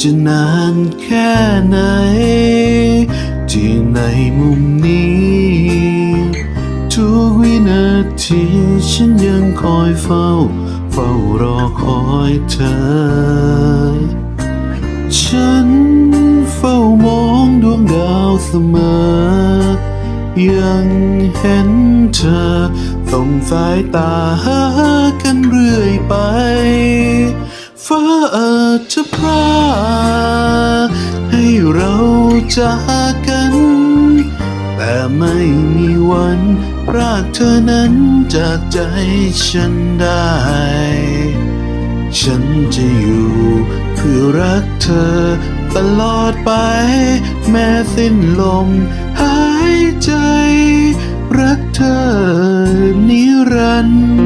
จะนานแค่ไหน ที่ในมุมนี้ ทุกวินาทีฉันยังคอยเฝ้า เฝ้ารอคอยเธอ ฉันเฝ้ามองดวงดาวเสมอ ยังเห็นเธอส่งสายตาหากันเรื่อยไป ฟ้าเอ จากกัน แต่ไม่มีวันพรากเธอนั้นจากใจฉันได้ ฉันจะอยู่เพื่อรักเธอตลอดไป แม้สิ้นลมหายใจ รักเธอนิรันดร์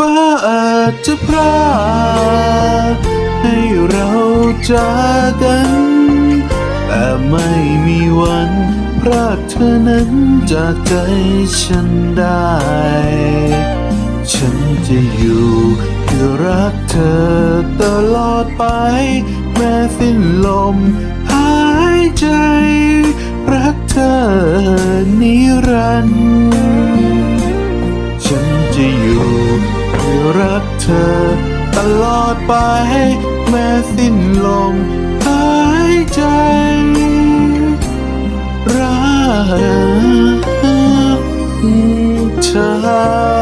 ฟ้าอาจจะพราให้เราจากกัน แต่ไม่มีวันพรากเธอนั้นจากใจฉันได้ ฉันจะอยู่เพื่อรักเธอตลอดไป แม้สิ้นลมหายใจ รักเธอนิรันดร์ฉันจะอยู่ รักเธอ ตลอดไปแม้สิ้นลมหายใจรักเธอ